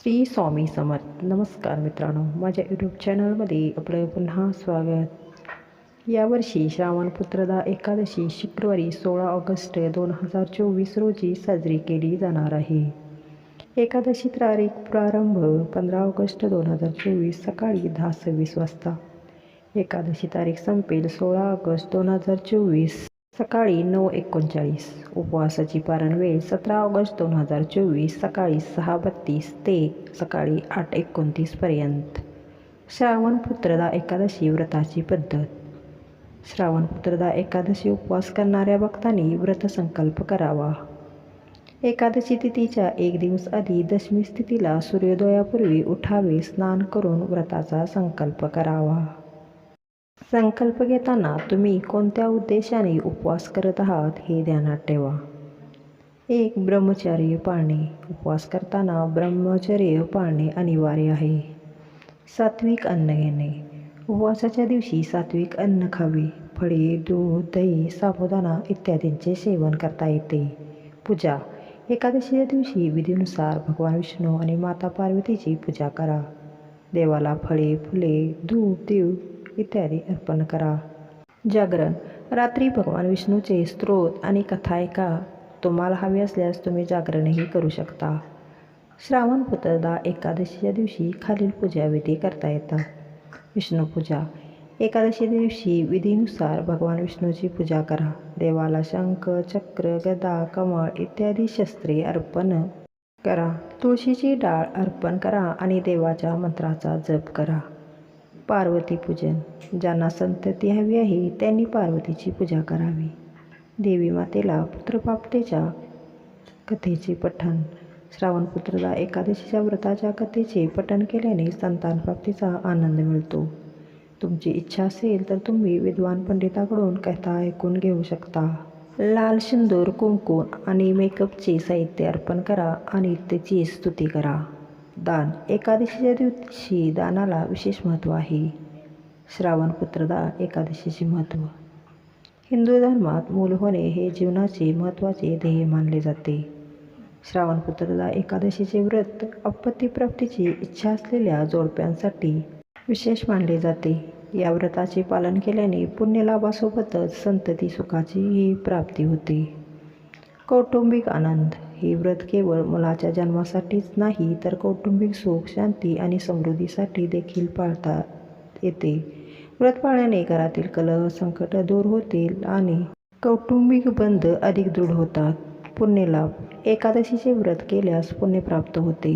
श्री स्वामी समर्थ. नमस्कार मित्रांनो माझ्या यूट्यूब चॅनलमध्ये आपलं पुन्हा स्वागत. यावर्षी श्रावण पुत्रदा एकादशी शुक्रवारी सोळा ऑगस्ट दोन हजार चोवीस रोजी साजरी केली जाणार आहे. एकादशी तारीख प्रारंभ पंधरा ऑगस्ट दोन हजार चोवीस सकाळी दहा सव्वीस वाजता. एकादशी तारीख संपेल सोळा ऑगस्ट दोन हजार चोवीस. सकाळी नऊ एकोणचाळीस. उपवासाची पारण वेळ सतरा ऑगस्ट दोन हजार चोवीस सकाळी सहा बत्तीस ते सकाळी आठ एकोणतीसपर्यंत श्रावण पुत्रदा एकादशी व्रताची पद्धत. श्रावण पुत्रदा एकादशी उपवास करणाऱ्या भक्तांनी व्रत संकल्प करावा. एकादशी तिथीच्या एक दिवस आधी दशमी स्थितीला सूर्योदयापूर्वी उठावे स्नान करून व्रताचा संकल्प करावा. संकल्प घेताना तुम्ही कोणत्या उद्देशाने उपवास करत आहात हे ध्यानात ठेवा. एक ब्रह्मचर्य पाळणे. उपवास करताना ब्रह्मचर्य पाळणे अनिवार्य आहे. सात्विक अन्न घेणे. उपवासाच्या दिवशी सात्विक अन्न खावे. फळे दूध दही साबुदाणा इत्यादींचे सेवन करता येते. पूजा. एकादशीच्या दिवशी विधीनुसार भगवान विष्णू आणि माता पार्वतीची पूजा करा. देवाला फळे फुले धूप देव इत्यादी अर्पण करा. जागरण रात्री भगवान विष्णूचे स्त्रोत आणि कथा ऐका. तुम्हाला हवी असल्यास तुम्ही जागरणही करू शकता. श्रावण पुतळदा एकादशीच्या दिवशी खालील पूजाविधी करता येतात. विष्णूपूजा एकादशी दिवशी विधीनुसार भगवान विष्णूची पूजा करा. देवाला शंख चक्र गदा कमळ इत्यादी शस्त्रे अर्पण करा. तुळशीची डाळ अर्पण करा आणि देवाच्या मंत्राचा जप करा. पार्वती पूजन ज्यांना संतती हवी आहे त्यांनी पार्वतीची पूजा करावी. देवी मातेला पुत्रप्राप्तीच्या कथेचे पठण. श्रावणपुत्रला एकादशीच्या व्रताच्या कथेचे पठण केल्याने संतानप्राप्तीचा आनंद मिळतो. तुमची इच्छा असेल तर तुम्ही विद्वान पंडिताकडून कथा ऐकून घेऊ शकता. लाल सिंदूर कुंकू आणि मेकअपचे साहित्य अर्पण करा आणि त्याची स्तुती करा. दान. एकादशीच्या दिवशी दानाला विशेष महत्त्व आहे. श्रावण पुत्रदा एकादशीचे महत्त्व. हिंदू धर्मात मूल होणे हे जीवनाचे महत्त्वाचे ध्येय मानले जाते. श्रावण पुत्रदा एकादशीचे व्रत अपत्यप्राप्तीची इच्छा असलेल्या जोडप्यांसाठी विशेष मानले जाते. या व्रताचे पालन केल्याने पुण्यलाभासोबतच संतती सुखाचीही प्राप्ती होते. कौटुंबिक आनंद. हे व्रत केवळ मुलाच्या जन्मासाठीच नाही तर कौटुंबिक सुख शांती आणि समृद्धीसाठी देखील पाळता येते. व्रत पाळण्याने घरातील कलह संकट दूर होतील आणि कौटुंबिक बंध अधिक दृढ होतात. पुण्यलाभ एकादशीचे व्रत केल्यास पुण्य प्राप्त होते.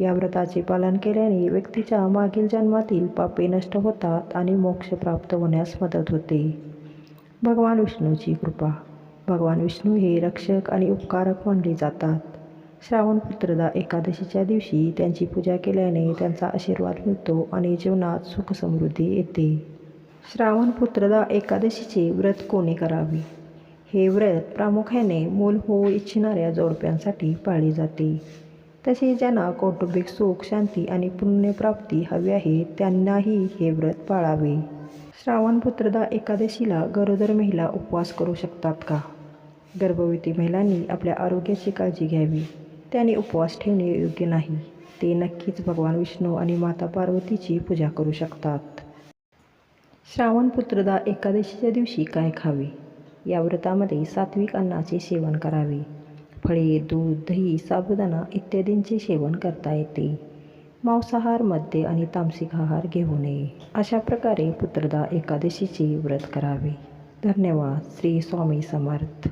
या व्रताचे पालन केल्याने व्यक्तीच्या मागील जन्मातील पापे नष्ट होतात आणि मोक्ष प्राप्त होण्यास मदत होते. भगवान विष्णूची कृपा. भगवान विष्णू हे रक्षक आणि उपकारक मानले जातात. श्रावण पुत्रदा एकादशीच्या दिवशी त्यांची पूजा केल्याने त्यांचा आशीर्वाद मिळतो आणि जीवनात सुख समृद्धी येते. श्रावण पुत्रदा एकादशीचे व्रत कोणी करावे? हे व्रत प्रामुख्याने मूल होऊ इच्छिणाऱ्या जोडप्यांसाठी पाळले जाते. तसेच ज्यांना कौटुंबिक सुख शांती आणि पुण्यप्राप्ती हवी आहे त्यांनाही हे व्रत पाळावे. श्रावण पुत्रदा एकादशीला गरोदर महिला उपवास करू शकतात का? गर्भवती महिलांनी आपल्या आरोग्याची काळजी घ्यावी. त्याने उपवास ठेवणे योग्य नाही. ते नक्कीच भगवान विष्णू आणि माता पार्वतीची पूजा करू शकतात. श्रावण पुत्रदा एकादशीच्या दिवशी काय खावे? या व्रतामध्ये सात्विक अन्नाचे सेवन करावे. फळे दूध दही साबुदाणा इत्यादींचे सेवन करता येते. मांसाहार मद्य आणि तामसिक आहार घेऊ नये. अशा प्रकारे पुत्रदा एकादशीचे व्रत करावे. धन्यवाद. श्री स्वामी समर्थ.